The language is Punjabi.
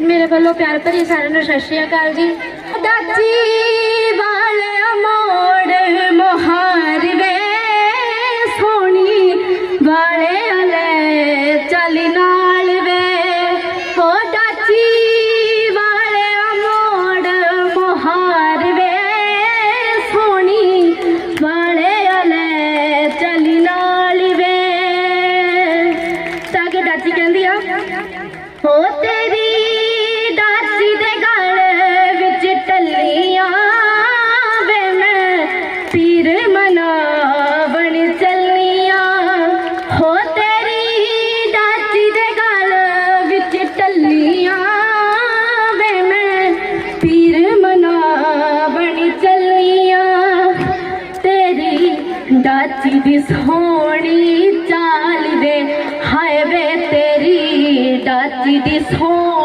ਮੇਰੇ ਵੱਲੋਂ ਪਿਆਰ ਭਰੀ ਸਾਰਿਆਂ ਨੂੰ ਸਤਿ ਸ਼੍ਰੀ ਅਕਾਲ ਜੀ। ਦਾਚੀ ਵਾਲੇ ਮੋੜ ਮੋਹਾਰ ਵੇ, ਸੋਹਣੀ ਵਾਲੇ ਲੈ ਚੱਲ ਨਾਲ ਵੇ। ਹੋ ਦਾਚੀ ਵਾਲੇ ਮੋੜ ਮੋਹਾਰ ਵੇ ਸੋਣੀ ਵਾਲੇ ਲੈ ਚੱਲ ਨਾਲ ਵੇ। ਤਾਂ ਕਿ ਦਾਚੀ ਕਹਿੰਦੀ ਆ, ਹੋ ਤੇਰੀ ਨੱਚੀ ਦੀ ਸੋਹਣੀ ਚਾਲ ਵੇ ਹਾਏ ਵੇ ਤੇਰੀ ਡਾਚੀ ਦੀ ਸੋਹਣੀ